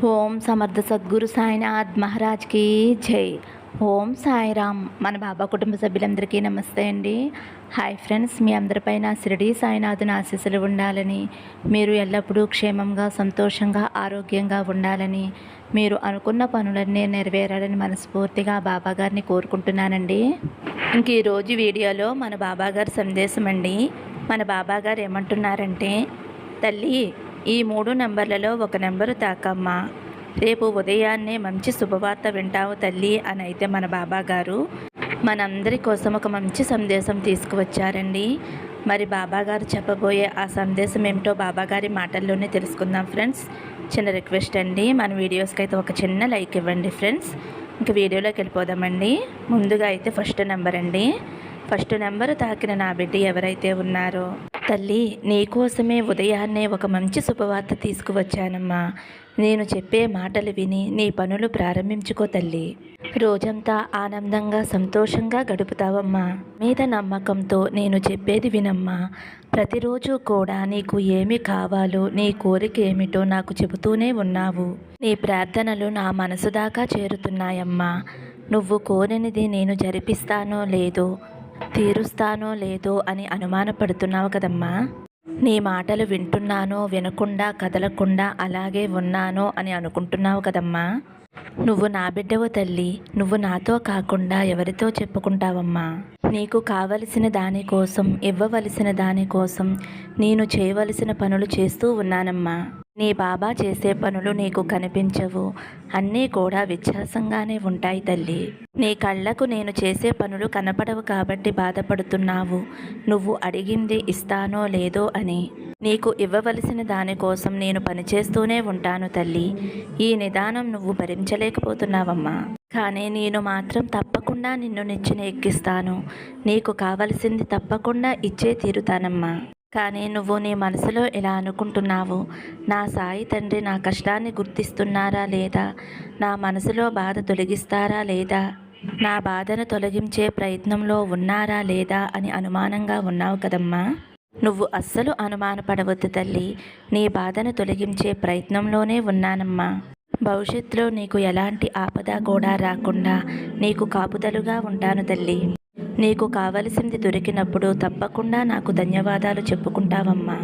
ఓం సమర్థ సద్గురు సాయినాథ్ మహారాజ్కి జై. ఓం సాయిరామ్. మన బాబా కుటుంబ సభ్యులందరికీ నమస్తే అండి. హాయ్ ఫ్రెండ్స్ మీ అందరిపైన శిరడి సాయినాథుని ఆశీస్సులు ఉండాలని మీరు ఎల్లప్పుడూ క్షేమంగా సంతోషంగా ఆరోగ్యంగా ఉండాలని మీరు అనుకున్న పనులన్నీ నెరవేరాలని మనస్ఫూర్తిగా బాబా గారిని కోరుకుంటున్నానండి. ఇంక ఈరోజు వీడియోలో మన బాబాగారి సందేశం అండి. మన బాబా గారు ఏమంటున్నారంటే తల్లి ఈ మూడు నెంబర్లలో ఒక నెంబరు తాకమ్మా. రేపు ఉదయాన్నే మంచి శుభవార్త వింటావు తల్లి అని అయితే మన బాబా గారు మనందరి కోసం ఒక మంచి సందేశం తీసుకువచ్చారండి. మరి బాబా గారు చెప్పబోయే ఆ సందేశం ఏమిటో బాబాగారి మాటల్లోనే తెలుసుకుందాం ఫ్రెండ్స్. చిన్న రిక్వెస్ట్ అండి మన వీడియోస్కి అయితే ఒక చిన్న లైక్ ఇవ్వండి ఫ్రెండ్స్. ఇంకా వీడియోలోకి వెళ్ళిపోదామండి. ముందుగా అయితే ఫస్ట్ నెంబర్ అండి. ఫస్ట్ నెంబర్ తాకిన నా బిడ్డ ఎవరైతే ఉన్నారో తల్లి నీకోసమే ఉదయాన్నే ఒక మంచి శుభవార్త తీసుకువచ్చానమ్మా. నేను చెప్పే మాటలు విని నీ పనులు ప్రారంభించుకో తల్లి. రోజంతా ఆనందంగా సంతోషంగా గడుపుతావమ్మా. మీద నమ్మకంతో నేను చెప్పేది వినమ్మా. ప్రతిరోజు కూడా నీకు ఏమి కావాలో నీ కోరిక ఏమిటో నాకు చెబుతూనే ఉన్నావు. నీ ప్రార్థనలు నా మనసు దాకా చేరుతున్నాయమ్మా. నువ్వు కోరినది నేను జరిపిస్తానో లేదో తీరుస్తానో లేదో అని అనుమానపడుతున్నావు కదమ్మా. నీ మాటలు వింటున్నానో వినకుండా కదలకుండా అలాగే ఉన్నానో అని అనుకుంటున్నావు కదమ్మా. నువ్వు నా బిడ్డవు తల్లి నువ్వు నాతో కాకుండా ఎవరితో చెప్పుకుంటావమ్మా. నీకు కావలసిన దానికోసం ఇవ్వవలసిన దానికోసం నేను చేయవలసిన పనులు చేస్తూ ఉన్నానమ్మా. నీ బాబా చేసే పనులు నీకు కనిపించవు. అన్నీ కూడా వ్యత్యాసంగానే ఉంటాయి తల్లి. నీ కళ్ళకు నేను చేసే పనులు కనపడవు కాబట్టి బాధపడుతున్నావు. నువ్వు అడిగింది ఇస్తానో లేదో అని. నీకు ఇవ్వవలసిన దానికోసం నేను పనిచేస్తూనే ఉంటాను తల్లి. ఈ నిదానం నువ్వు భరించలేకపోతున్నావమ్మా. కానీ నేను మాత్రం తప్పకుండా నిన్ను నిచ్చిన ఎక్కిస్తాను. నీకు కావలసింది తప్పకుండా ఇచ్చే తీరుతానమ్మా. కానీ నువ్వు నీ మనసులో ఇలా అనుకుంటున్నావు. నా సాయి తండ్రి నా కష్టాన్ని గుర్తిస్తున్నారా లేదా? నా మనసులో బాధ తొలగిస్తారా లేదా? నా బాధను తొలగించే ప్రయత్నంలో ఉన్నారా లేదా అని అనుమానంగా ఉన్నావు కదమ్మా. నువ్వు అస్సలు అనుమానపడవద్దు తల్లి. నీ బాధను తొలగించే ప్రయత్నంలోనే ఉన్నానమ్మా. భవిష్యత్తులో నీకు ఎలాంటి ఆపద కూడా రాకుండా నీకు కాపుదలుగా ఉంటాను తల్లి. నీకు కావలసింది దొరికినప్పుడు తప్పకుండా నాకు ధన్యవాదాలు చెప్పుకుంటావమ్మా.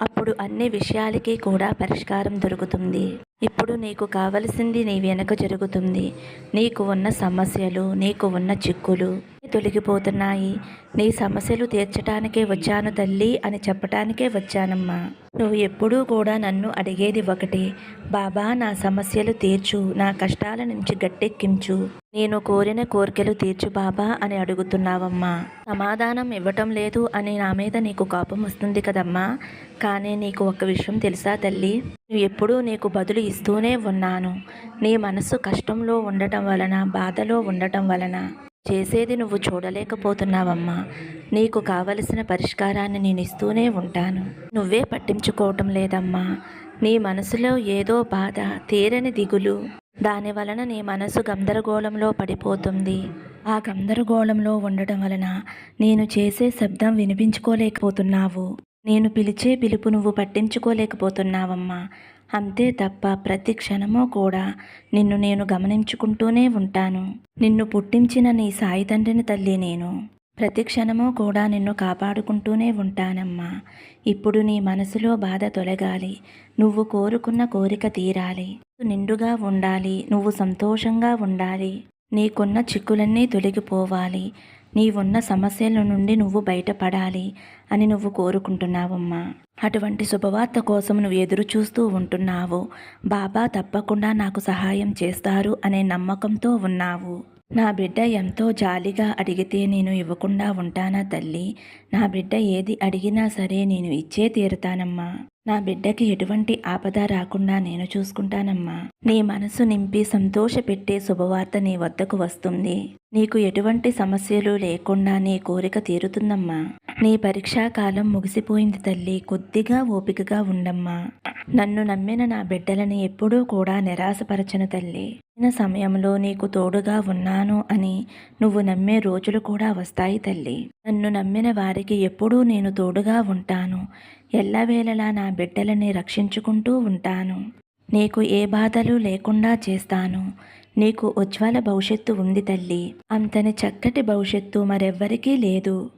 అప్పుడు అన్ని విషయాలకి కూడా పరిష్కారం దొరుకుతుంది. ఇప్పుడు నీకు కావలసింది నీ వెనక జరుగుతుంది. నీకు ఉన్న సమస్యలు నీకు ఉన్న చిక్కులు తొలగిపోతున్నాయి. నీ సమస్యలు తీర్చటానికే వచ్చాను తల్లి అని చెప్పటానికే వచ్చానమ్మా. నువ్వు ఎప్పుడూ కూడా నన్ను అడిగేది ఒకటి. బాబా నా సమస్యలు తీర్చు. నా కష్టాల నుంచి గట్టెక్కించు. నేను కోరిన కోరికలు తీర్చు బాబా అని అడుగుతున్నావమ్మా. సమాధానం ఇవ్వటం లేదు అని నా మీద నీకు కోపం వస్తుంది కదమ్మా. కానీ నీకు ఒక విషయం తెలుసా తల్లి? నువ్వు ఎప్పుడూ నీకు బదులు ఇస్తూనే ఉన్నాను. నీ మనసు కష్టంలో ఉండటం వలన బాధలో ఉండటం వలన. చేసేది నువ్వు చూడలేకపోతున్నావమ్మా. నీకు కావలసిన పరిష్కారాన్ని నేను ఇస్తూనే ఉంటాను. నువ్వే పట్టించుకోవటం లేదమ్మా. నీ మనసులో ఏదో బాధ తీరని దిగులు. దాని వలన నీ మనసు గందరగోళంలో పడిపోతుంది. ఆ గందరగోళంలో ఉండటం వలన నేను చేసే శబ్దం వినిపించుకోలేకపోతున్నావు. నేను పిలిచే పిలుపు నువ్వు పట్టించుకోలేకపోతున్నావమ్మా. అంతే తప్ప ప్రతి క్షణము కూడా నిన్ను నేను గమనించుకుంటూనే ఉంటాను. నిన్ను పుట్టించిన నీ సాయి తండ్రిని తల్లి నేను. ప్రతి క్షణము కూడా నిన్ను కాపాడుకుంటూనే ఉంటానమ్మా. ఇప్పుడు నీ మనసులో బాధ తొలగాలి. నువ్వు కోరుకున్న కోరిక తీరాలి. నిండుగా ఉండాలి. నువ్వు సంతోషంగా ఉండాలి. నీకున్న చిక్కులన్నీ తొలగిపోవాలి. నీవున్న సమస్యల నుండి నువ్వు బయటపడాలి అని నువ్వు కోరుకుంటున్నావమ్మా. అటువంటి శుభవార్త కోసం నువ్వు ఎదురు చూస్తూ ఉంటున్నావు. బాబా తప్పకుండా నాకు సహాయం చేస్తారు అనే నమ్మకంతో ఉన్నావు. నా బిడ్డ ఎంతో జాలిగా అడిగితే నేను ఇవ్వకుండా ఉంటానా తల్లి? నా బిడ్డ ఏది అడిగినా సరే నేను ఇచ్చే తీరుతానమ్మా. నా బిడ్డకి ఎటువంటి ఆపద రాకుండా నేను చూసుకుంటానమ్మా. నీ మనసు నింపి సంతోషపెట్టే శుభవార్త నీ వద్దకు వస్తుంది. నీకు ఎటువంటి సమస్యలు లేకుండా నీ కోరిక తీరుతుందమ్మా. నీ పరీక్షా కాలం ముగిసిపోయింది తల్లి. కొద్దిగా ఓపికగా ఉండమ్మా. నన్ను నమ్మిన నా బిడ్డలని ఎప్పుడూ కూడా నిరాశపరచను తల్లి. అయిన సమయంలో నీకు తోడుగా ఉన్నాను అని నువ్వు నమ్మే రోజులు కూడా వస్తాయి తల్లి. నన్ను నమ్మిన వారికి ఎప్పుడూ నేను తోడుగా ఉంటాను. ఎల్లవేళలా నా బిడ్డలని రక్షించుకుంటూ ఉంటాను. నీకు ఏ బాధలు లేకుండా చేస్తాను. నీకు ఉజ్వల భవిష్యత్తు ఉంది తల్లి. అంతని చక్కటి భవిష్యత్తు మరెవ్వరికీ లేదు.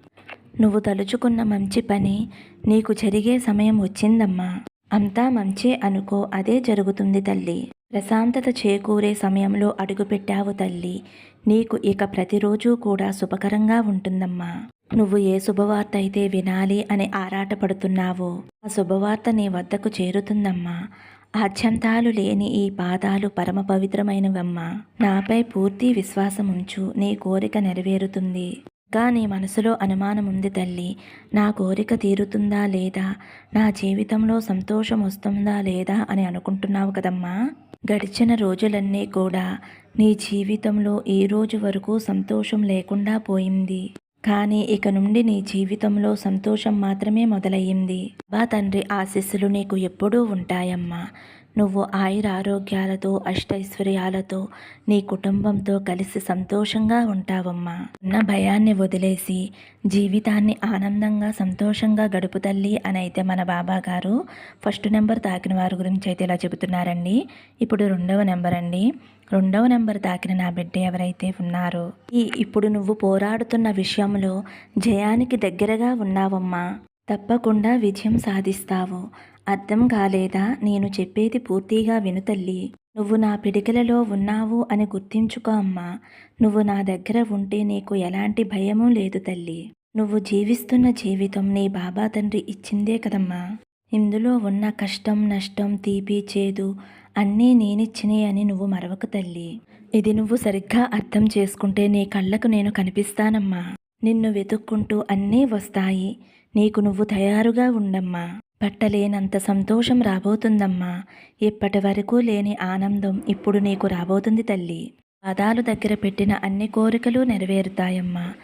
నువ్వు తలుచుకున్న మంచి పని నీకు జరిగే సమయం వచ్చిందమ్మా. అంతా మంచే అనుకో అదే జరుగుతుంది తల్లి. ప్రశాంతత చేకూరే సమయంలో అడుగుపెట్టావు తల్లి. నీకు ఇక ప్రతిరోజు కూడా శుభకరంగా ఉంటుందమ్మా. నువ్వు ఏ శుభవార్త అయితే వినాలి అని ఆరాటపడుతున్నావో ఆ శుభవార్త నీ వద్దకు చేరుతుందమ్మా. ఆద్యంతాలు లేని ఈ పాదాలు పరమ పవిత్రమైనవమ్మా. నాపై పూర్తి విశ్వాసం ఉంచు నీ కోరిక నెరవేరుతుంది. ఇంకా నీ మనసులో అనుమానం ఉంది తల్లి నా కోరిక తీరుతుందా లేదా? నా జీవితంలో సంతోషం వస్తుందా లేదా అని అనుకుంటున్నావు కదమ్మా. గడిచిన రోజులన్నీ కూడా నీ జీవితంలో ఈ రోజు వరకు సంతోషం లేకుండా పోయింది. కానీ ఇక నుండి నీ జీవితంలో సంతోషం మాత్రమే మొదలయ్యింది. బా తండ్రి ఆశీస్సులు నీకు ఎప్పుడూ ఉంటాయమ్మా. నువ్వు ఆయురారోగ్యాలతో అష్టైశ్వర్యాలతో నీ కుటుంబంతో కలిసి సంతోషంగా ఉంటావమ్మా. ఉన్న భయాన్ని వదిలేసి జీవితాన్ని ఆనందంగా సంతోషంగా గడుపు తల్లి అని అయితే మన బాబా గారు ఫస్ట్ నెంబర్ తాకిన వారి గురించి అయితే ఇలా చెబుతున్నారండి. ఇప్పుడు రెండవ నెంబర్ అండి. రెండవ నెంబర్ తాకిన నా బిడ్డ ఎవరైతే ఉన్నారో ఈ ఇప్పుడు నువ్వు పోరాడుతున్న విషయంలో జయానికి దగ్గరగా ఉన్నావమ్మా. తప్పకుండా విజయం సాధిస్తావు. అర్థం కాలేదా? నేను చెప్పేది పూర్తిగా విను తల్లి. నువ్వు నా పిడికిలలో ఉన్నావు అని గుర్తించుకో అమ్మా. నువ్వు నా దగ్గర ఉంటే నీకు ఎలాంటి భయమూ లేదు తల్లి. నువ్వు జీవిస్తున్న జీవితం నీ బాబా తండ్రి ఇచ్చిందే కదమ్మా. ఇందులో ఉన్న కష్టం నష్టం తీపి చేదు అన్నీ నేనిచ్చినే అని నువ్వు మరవక తల్లి. ఇది నువ్వు సరిగ్గా అర్థం చేసుకుంటే నీ కళ్ళకు నేను కనిపిస్తానమ్మా. నిన్ను వెతుక్కుంటూ అన్నీ వస్తాయి. నీకు నువ్వు తయారుగా ఉండమ్మా. పట్టలేనంత సంతోషం రాబోతుందమ్మా. ఇప్పటి వరకు లేని ఆనందం ఇప్పుడు నీకు రాబోతుంది తల్లి. పాదాలు దగ్గర పెట్టిన అన్ని కోరికలు నెరవేరుతాయమ్మా.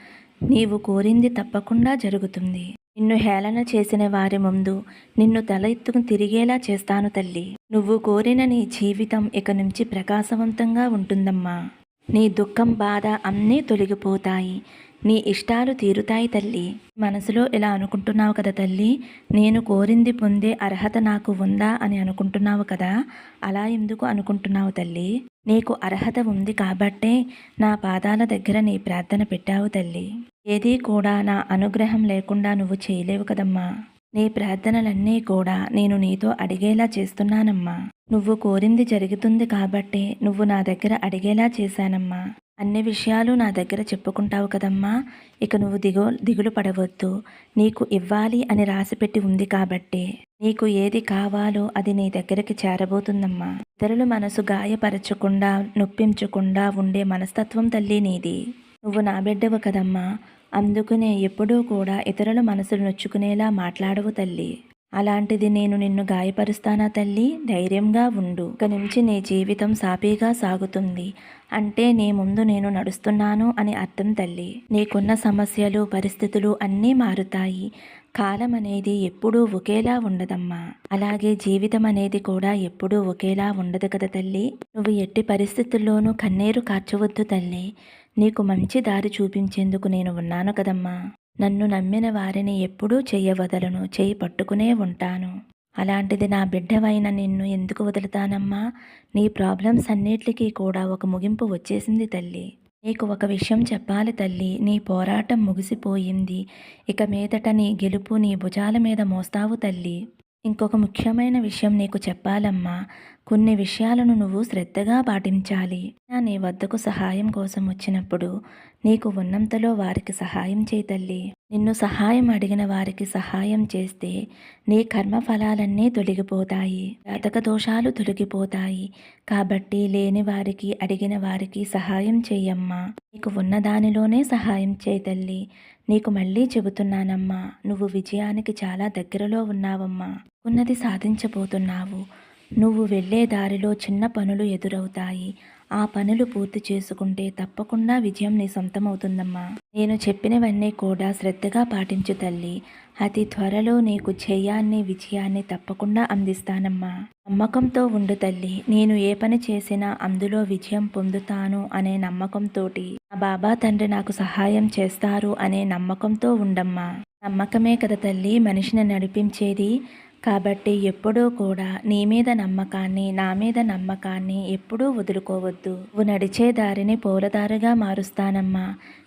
నీవు కోరింది తప్పకుండా జరుగుతుంది. నిన్ను హేళన చేసిన వారి ముందు నిన్ను తల ఎత్తుకు తిరిగేలా చేస్తాను తల్లి. నువ్వు కోరిన నీ జీవితం ఇక నుంచి ప్రకాశవంతంగా ఉంటుందమ్మా. నీ దుఃఖం బాధ అన్నీ తొలగిపోతాయి. నీ ఇష్టాలు తీరుతాయి తల్లి. మనసులో ఇలా అనుకుంటున్నావు కదా తల్లి. నేను కోరింది పొందే అర్హత నాకు ఉందా అని అనుకుంటున్నావు కదా. అలా ఎందుకు అనుకుంటున్నావు తల్లి? నీకు అర్హత ఉంది కాబట్టే నా పాదాల దగ్గర నీ ప్రార్థన పెట్టావు తల్లి. ఏదీ కూడా నా అనుగ్రహం లేకుండా నువ్వు చేయలేవు కదమ్మా. నీ ప్రార్థనలన్నీ కూడా నేను నీతో అడిగేలా చేస్తున్నానమ్మా. నువ్వు కోరింది జరుగుతుంది కాబట్టే నువ్వు నా దగ్గర అడిగేలా చేశానమ్మా. అన్ని విషయాలు నా దగ్గర చెప్పుకుంటావు కదమ్మా. ఇక నువ్వు దిగు దిగులు పడవద్దు. నీకు ఇవ్వాలి అని రాసిపెట్టి ఉంది కాబట్టి. నీకు ఏది కావాలో అది నీ దగ్గరికి చేరబోతుందమ్మా. ఇతరుల మనసు గాయపరచకుండా నొప్పించకుండా ఉండే మనస్తత్వం తల్లి నీది. నువ్వు నా బిడ్డవు కదమ్మా. అందుకనే ఎప్పుడూ కూడా ఇతరుల మనసులు నొచ్చుకునేలా మాట్లాడవు తల్లి. అలాంటిది నేను నిన్ను గాయపరుస్తానా తల్లి? ధైర్యంగా ఉండు. ఇక నుంచి నీ జీవితం సాపీగా సాగుతుంది. అంటే నీ ముందు నేను నడుస్తున్నాను అని అర్థం తల్లి. నీకున్న సమస్యలు పరిస్థితులు అన్నీ మారుతాయి. కాలం అనేది ఎప్పుడూ ఒకేలా ఉండదమ్మా. అలాగే జీవితం అనేది కూడా ఎప్పుడూ ఒకేలా ఉండదు కదా తల్లి? నువ్వు ఎట్టి పరిస్థితుల్లోనూ కన్నీరు కార్చవద్దు తల్లి. నీకు మంచి దారి చూపించేందుకు నేను ఉన్నాను కదమ్మా. నన్ను నమ్మిన వారిని ఎప్పుడూ చెయ్యవదలను చేయి పట్టుకునే ఉంటాను. అలాంటిది నా బిడ్డవైన నిన్ను ఎందుకు వదులుతానమ్మా? నీ ప్రాబ్లమ్స్ అన్నిటికీ కూడా ఒక ముగింపు వచ్చేసింది తల్లి. నీకు ఒక విషయం చెప్పాలి తల్లి. నీ పోరాటం ముగిసిపోయింది. ఇక మీదట నీ గెలుపు నీ భుజాల మీద మోస్తావు తల్లి. ఇంకొక ముఖ్యమైన విషయం నీకు చెప్పాలమ్మా. కొన్ని విషయాలను నువ్వు శ్రద్ధగా పాటించాలి. నా నీ వద్దకు సహాయం కోసం వచ్చినప్పుడు నీకు ఉన్నంతలో వారికి సహాయం చేయి తల్లి. నిన్ను సహాయం అడిగిన వారికి సహాయం చేస్తే నీ కర్మ ఫలాలన్నీ తొలగిపోతాయి. జాతక దోషాలు తొలగిపోతాయి. కాబట్టి లేని వారికి అడిగిన వారికి సహాయం చేయమ్మా. నీకు ఉన్న దానిలోనే సహాయం చేయి తల్లి. నీకు మళ్ళీ చెబుతున్నానమ్మా. నువ్వు విజయానికి చాలా దగ్గరలో ఉన్నావమ్మా. ఉన్నది సాధించబోతున్నావు. నువ్వు వెళ్ళే దారిలో చిన్న పనులు ఎదురవుతాయి. ఆ పనులు పూర్తి చేసుకుంటే తప్పకుండా విజయం నీ సొంతమవుతుందమ్మా. నేను చెప్పినవన్నీ కూడా శ్రద్ధగా పాటించు తల్లి. అతి త్వరలో నీకు జయాన్ని విజయాన్ని తప్పకుండా అందిస్తానమ్మా. నమ్మకంతో ఉండు తల్లి. నేను ఏ పని చేసినా అందులో విజయం పొందుతాను అనే నమ్మకంతోటి. నా బాబా తండ్రి నాకు సహాయం చేస్తారు అనే నమ్మకంతో ఉండమ్మా. నమ్మకమే కదా తల్లి మనిషిని నడిపించేది. కాబట్టి ఎప్పుడూ కూడా నీ మీద నమ్మకాన్ని నా మీద నమ్మకాన్ని ఎప్పుడూ వదులుకోవద్దు. నువ్వు నడిచే దారిని పూలదారిగా మారుస్తానమ్మా.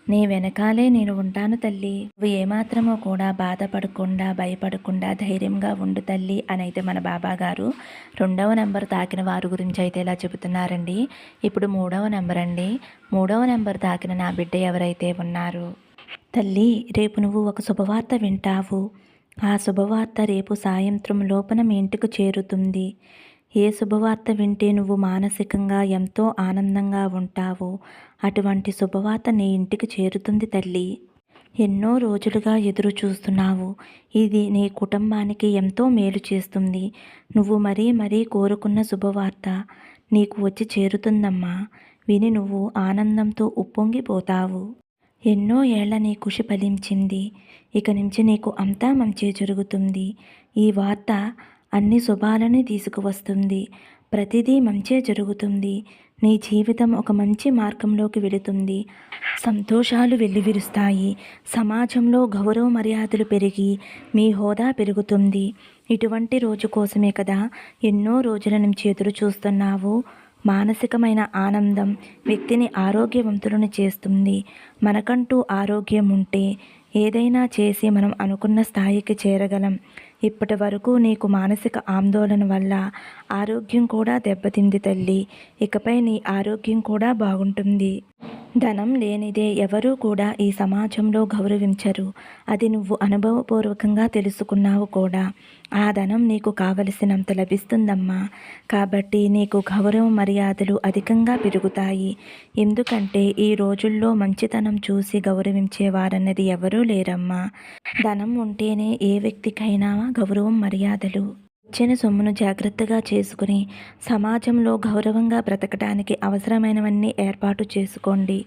నీ వెనకాలే నేను ఉంటాను తల్లి. నువ్వు ఏమాత్రమో కూడా బాధపడకుండా భయపడకుండా ధైర్యంగా ఉండు తల్లి అని అయితే మన బాబా గారు రెండవ నెంబర్ తాకిన వారి గురించి అయితే ఇలా చెబుతున్నారండి. ఇప్పుడు మూడవ నెంబర్ అండి. మూడవ నెంబర్ తాకిన నా బిడ్డ ఎవరైతే ఉన్నారు? తల్లి రేపు నువ్వు ఒక శుభవార్త వింటావు. ఆ శుభవార్త రేపు సాయంత్రం లోపల మీ ఇంటికి చేరుతుంది. ఏ శుభవార్త వింటే నువ్వు మానసికంగా ఎంతో ఆనందంగా ఉంటావో. అటువంటి శుభవార్త నీ ఇంటికి చేరుతుంది తల్లి. ఎన్నో రోజులుగా ఎదురు చూస్తున్నావు. ఇది నీ కుటుంబానికి ఎంతో మేలు చేస్తుంది. నువ్వు మరీ మరీ కోరుకున్న శుభవార్త నీకు వచ్చి చేరుతుందమ్మా. విని నువ్వు ఆనందంతో ఉప్పొంగిపోతావు. ఎన్నో ఏళ్ళ నీ కృషి ఫలించింది. ఇక నుంచి నీకు అంతా మంచి జరుగుతుంది. ఈ వార్త అన్ని శుభాలని తీసుకువస్తుంది. ప్రతిదీ మంచే జరుగుతుంది. నీ జీవితం ఒక మంచి మార్గంలోకి వెళుతుంది. సంతోషాలు వెల్లివిరుస్తాయి. సమాజంలో గౌరవ మర్యాదలు పెరిగి మీ హోదా పెరుగుతుంది. ఇటువంటి రోజు కోసమే కదా ఎన్నో రోజుల నుంచి ఎదురు చూస్తున్నావు మానసికమైన ఆనందం వ్యక్తిని ఆరోగ్యవంతులను చేస్తుంది. మనకంటూ ఆరోగ్యం ఉంటే ఏదైనా చేసి మనం అనుకున్న స్థాయికి చేరగలం. ఇప్పటి వరకు నీకు మానసిక ఆందోళన వల్ల ఆరోగ్యం కూడా దెబ్బతింది తల్లి. ఇకపై నీ ఆరోగ్యం కూడా బాగుంటుంది. ధనం లేనిదే ఎవరూ కూడా ఈ సమాజంలో గౌరవించరు. అది నువ్వు అనుభవపూర్వకంగా తెలుసుకున్నావు కూడా. ఆ ధనం నీకు కావలసినంత లభిస్తుందమ్మా. కాబట్టి నీకు గౌరవ మర్యాదలు అధికంగా పెరుగుతాయి. ఎందుకంటే ఈ రోజుల్లో మంచితనం చూసి గౌరవించేవారన్నది ఎవరూ లేరమ్మా. ధనం ఉంటేనే ఏ వ్యక్తికైనా గౌరవం మర్యాదలు ఇచ్చిన సొమ్మును జాగ్రత్తగా చేసుకుని సమాజంలో గౌరవంగా బ్రతకడానికి అవసరమైనవన్నీ ఏర్పాటు చేసుకోండి.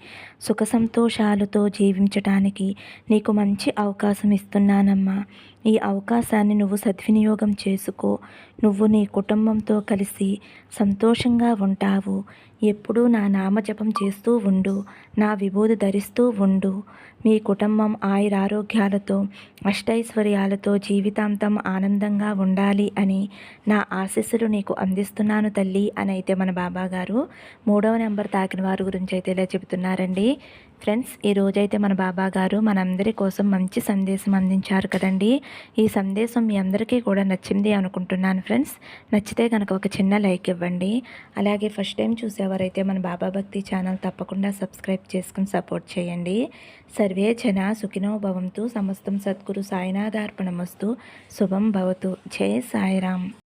సుఖ సంతోషాలతో జీవించటానికి నీకు మంచి అవకాశం ఇస్తున్నానమ్మా. ఈ అవకాశాన్ని నువ్వు సద్వినియోగం చేసుకో. నువ్వు నీ కుటుంబంతో కలిసి సంతోషంగా ఉంటావు. ఎప్పుడూ నా నామజపం చేస్తూ ఉండు. నా విభూది ధరిస్తూ ఉండు. మీ కుటుంబం ఆయురారోగ్యాలతో అష్టైశ్వర్యాలతో జీవితాంతం ఆనందంగా ఉండాలి అని నా ఆశీస్సులు నీకు అందిస్తున్నాను తల్లి అని అయితే మన బాబా గారు మూడవ నెంబర్ తాకిన వారి గురించి అయితే ఇలా చెబుతున్నారండి. ఫ్రెండ్స్ ఈ రోజైతే మన బాబా గారు మనందరి కోసం మంచి సందేశం అందించారు కదండి. ఈ సందేశం మీ అందరికీ కూడా నచ్చింది అనుకుంటున్నాను ఫ్రెండ్స్. నచ్చితే కనుక ఒక చిన్న లైక్ ఇవ్వండి. అలాగే ఫస్ట్ టైం చూసేవారైతే మన బాబా భక్తి ఛానల్ తప్పకుండా సబ్స్క్రైబ్ చేసుకుని సపోర్ట్ చేయండి. సర్వే జన సుఖినో భవంతు సమస్తం సద్గురు సాయినాథార్పణమస్తు. శుభం భవతు. జై సాయిరామ్.